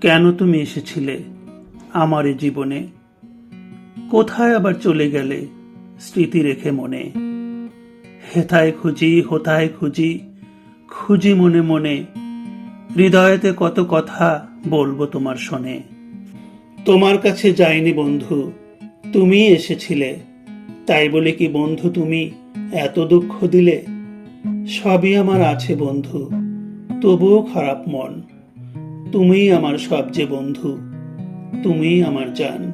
কেন তুমি এসেছিলে আমার জীবনে? কোথায় আবার চলে গেলে স্মৃতি রেখে মনে? হেথায় খুঁজি, হোথায় খুঁজি খুঁজি মনে মনে, হৃদয়েতে কত কথা বলব তোমার শোনে। তোমার কাছে যাইনি বন্ধু, তুমি এসেছিলে, তাই বলে কি বন্ধু তুমি এত দুঃখ দিলে? সবই আমার আছে বন্ধু, তবুও খারাপ মন। তুমিই আমার সবচেয়ে বন্ধু, তুমিই আমার জান।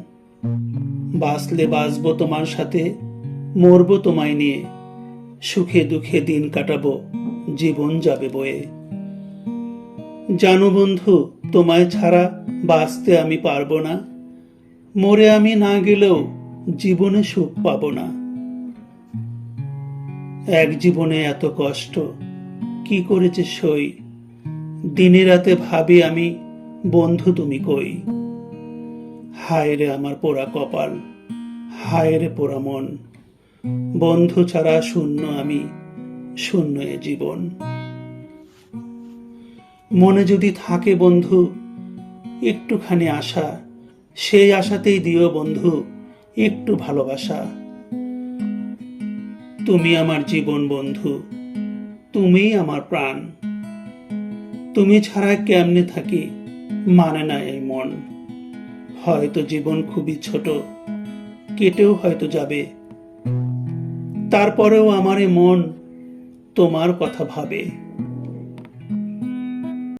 বাঁচলে বাঁচবো তোমার সাথে, মরবো তোমায় নিয়ে, সুখে দুঃখে দিন কাটাবো, জীবন যাবে বয়ে। জানো বন্ধু, তোমায় ছাড়া বাঁচতে আমি পারব না, মরে আমি না গেলেও জীবনে সুখ পাবো না। এক জীবনে এত কষ্ট, কি করেছে সই দিনে রাতে ভাবি আমি, বন্ধু তুমি কই? হায় রে আমার পোড়া কপাল, হায় রে পোড়া মন। বন্ধু ছাড়া শূন্য আমি, শূন্য এ জীবন। মনে যদি থাকে বন্ধু, একটুখানি আশা, সেই আশাতেই দিও বন্ধু, একটু ভালোবাসা। তুমি আমার জীবন বন্ধু, তুমিই আমার প্রাণ। তুমি ছাড়া কেমনে থাকি? মানে না এই মন। হয়তো জীবন খুবই ছোট, কেটেও হয়তো যাবে। তারপরেও আমার মন তোমার কথা ভাবে।